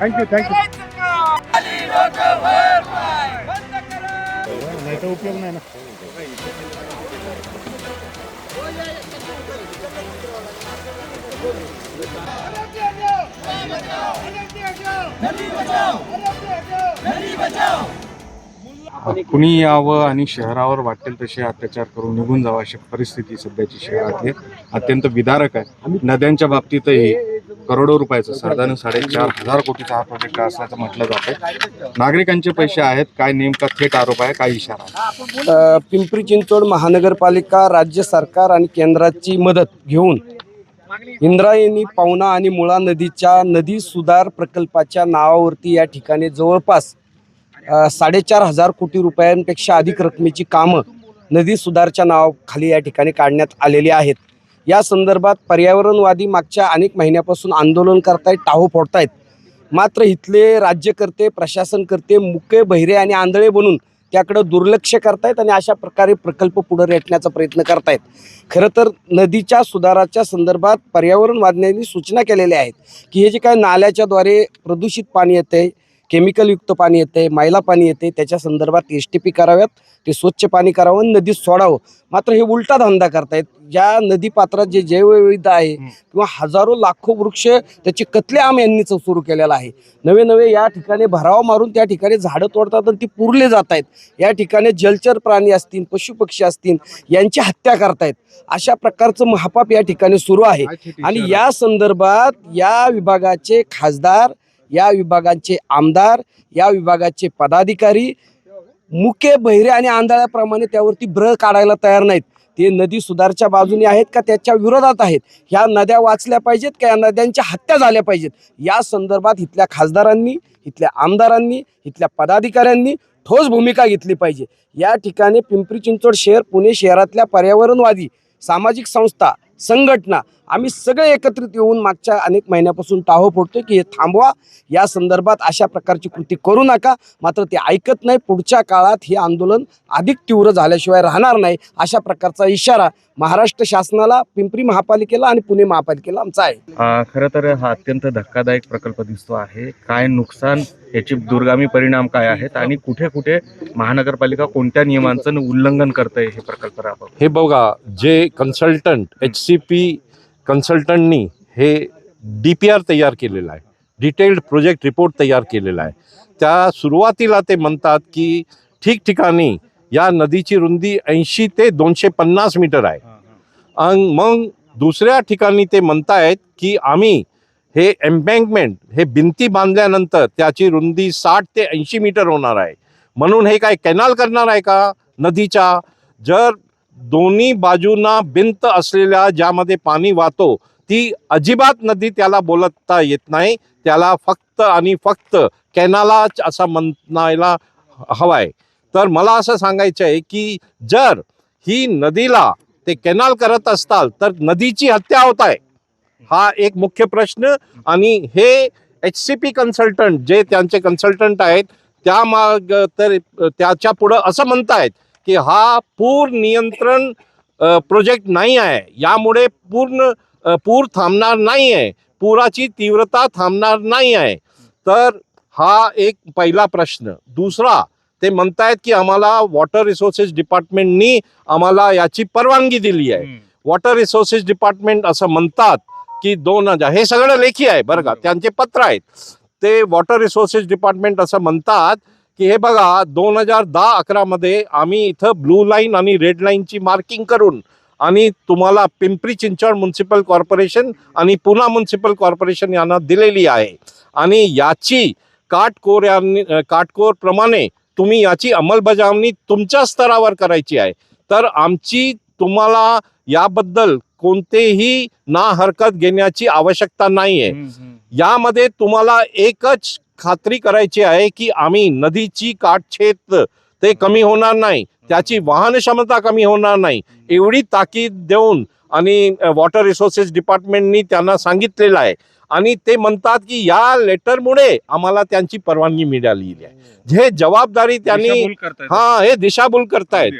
Thank you thank you नाही तर उपयोग नाही ना. कुणी यावं आणि शहरावर वाटेल तसे अत्याचार करून निघून जावं अशी परिस्थिती सध्याची शहरातली अत्यंत विदारक आहे. नद्यांच्या बाबतीतही करोडो रुपयाचं साधारण साडेचार हजार कोटीचा हा प्रोजेक्ट असल्याचं म्हटलं जातं नागरिकांचे पैसे आहेत काय नेमका थेट आरोप आहे काय इशारा आहे? अ, पिंपरी चिंचवड महानगरपालिका राज्य सरकार आणि केंद्राची मदत घेऊन इंद्रायणी पावना आणि मुळा नदीच्या नदी सुधार प्रकल्पाच्या नावावरती या ठिकाणी जवळपास अ, साडेचार हजार कोटी रुपयांपेक्षा अधिक रकमेची कामं नदी सुधारच्या नावाखाली या ठिकाणी काढण्यात आलेली आहेत. या संदर्भात पर्यावरणवादी मागच्या अनेक महिन्यापासून आंदोलन करतायत टाहो फोडतायत. मात्र इथले राज्यकर्ते प्रशासनकर्ते मुके बहिरे आणि आंधळे बनून त्याकडं दुर्लक्ष करतायत आणि अशा प्रकारे प्रकल्प पुढे रेटण्याचा प्रयत्न करतायत. खरं तर नदीच्या सुधाराच्या संदर्भात पर्यावरणवाद्यांनी सूचना केलेल्या आहेत की हे जे काय नाल्याच्याद्वारे प्रदूषित पाणी येते केमिकलयुक्त पाणी येते मैला पाणी येते त्याच्या संदर्भात एस टी पी कराव्यात ते स्वच्छ पाणी करावं नदीत सोडावं. मात्र हे उलटा धंदा करतायत. ज्या नदीपात्रात जे जैवविविधता आहे किंवा हजारो लाखो वृक्ष त्याची कत्लेआम यांनी सुरू केलेला आहे. नवे नवे या ठिकाणी भराव मारून त्या ठिकाणी झाडं तोडतात आणि ती पुरले जात आहेत या ठिकाणी जलचर प्राणी असतील पशुपक्षी असतील यांची हत्या करतायत. अशा प्रकारचं महापाप या ठिकाणी सुरू आहे. आणि या संदर्भात या विभागाचे खासदार या विभागांचे आमदार या विभागाचे पदाधिकारी मुके बहिरे आणि आंधळ्याप्रमाणे त्यावरती ब्र काढायला तयार नाहीत. ते नदी सुधारच्या बाजूने आहेत का त्याच्या विरोधात आहेत? ह्या नद्या वाचल्या पाहिजेत का? या नद्यांच्या हत्या झाल्या पाहिजेत? या संदर्भात इथल्या खासदारांनी इथल्या आमदारांनी इथल्या पदाधिकाऱ्यांनी ठोस भूमिका घेतली पाहिजे. या ठिकाणी पिंपरी चिंचवड शहर पुणे शहरातल्या पर्यावरणवादी सामाजिक संस्था संघटना. आम्ही सगळे एकत्रित येऊन मागच्या अनेक महिन्यापासून टाहो फोडतोय की हे थांबवा. या संदर्भात अशा प्रकारची कृती करू नका. मात्र ते ऐकत नाही. पुढच्या काळात हे आंदोलन अधिक तीव्र झाल्याशिवाय राहणार नाही. अशा प्रकारचा इशारा महाराष्ट्र शासनाला पिंपरी महापालिकेला आणि पुणे महापालिकेला आमचा आहे. खरं तर हा अत्यंत धक्कादायक प्रकल्प दिसतो आहे. काय नुकसान याचे दूरगामी परिणाम काय आहेत आणि कुठे कुठे महानगरपालिका कोणत्या नियमांचं उल्लंघन करतंय हे प्रकल्प राबव हे बघा जे कन्सल्टंट एच सी पी कन्सल्टंटनी हे डी पी आर तयार केलेला आहे. डिटेल्ड प्रोजेक्ट रिपोर्ट तयार केलेला आहे. त्या सुरुवातीला ते म्हणतात की ठिकठिकाणी या नदीची रुंदी ऐंशी ते दोनशे पन्नास मीटर आहे. मग दुसऱ्या ठिकाणी ते म्हणतायत की आम्ही हे एम्बँकमेंट हे भिंती बांधल्यानंतर त्याची रुंदी साठ ते ऐंशी मीटर होणार आहे. म्हणून हे काय कॅनाल करणार आहे का? नदीच्या? जर दोन्ही बाजूंना भिंत असलेल्या ज्यामध्ये पाणी वाहतो ती अजिबात नदी त्याला बोलता येत नाही. त्याला फक्त आणि फक्त कॅनालाच असं म्हणायला हवाय. तर मला असं सांगायचं आहे की जर ही नदीला ते कॅनाल करत असताल तर नदीची हत्या होत आहे. हा एक मुख्य प्रश्न. आणि हे एच सी पी कन्सल्टंट जे त्यांचे कन्सल्टंट आहेत त्या माग तर त्याच्या पुढं असं म्हणतायत की हा पूर नियंत्रण प्रोजेक्ट नाही आहे. यामुळे पूर्ण पूर थांबणार नाही आहे. पुराची तीव्रता थांबणार नाही आहे. तर हा एक पहिला प्रश्न. दुसरा ते म्हणतायत की आम्हाला वॉटर रिसोर्सेस डिपार्टमेंटनी आम्हाला याची परवानगी दिली आहे. वॉटर रिसोर्सेस डिपार्टमेंट असं म्हणतात. की दोन हजार. हे सगळं लेखी आहे बरं का. त्यांचे पत्र आहेत. ते वॉटर रिसोर्सेस डिपार्टमेंट असं म्हणतात की हे बघा दोन हजार दहा अकरामध्ये आम्ही इथं ब्लू लाईन आणि रेड लाईनची मार्किंग करून आणि तुम्हाला पिंपरी चिंचवड म्युन्सिपल कॉर्पोरेशन आणि पुणा म्युन्सिपल कॉर्पोरेशन यांना दिलेली आहे. आणि याची काटकोर यांनी काटकोरप्रमाणे तुम्ही याची अंमलबजावणी तुमच्या स्तरावर करायची आहे. तर आमची तुम्हाला याबद्दल कोणतेही ना हरकत घेण्याची आवश्यकता नाही आहे यामध्ये तुम्हाला एकच खात्री करायची आहे की आम्ही नदीची काटछेद ते कमी होणार नाही. त्याची वाहन क्षमता कमी होणार नाही. एवढी ताकीद देऊन आणि वॉटर रिसोर्सेस डिपार्टमेंटनी त्यांना सांगितलेलं आहे. आणि ते म्हणतात की या लेटरमुळे आम्हाला त्यांची परवानगी मिळालेली आहे. हे. जबाबदारी त्यांनी. हा हे दिशाभूल करतायत.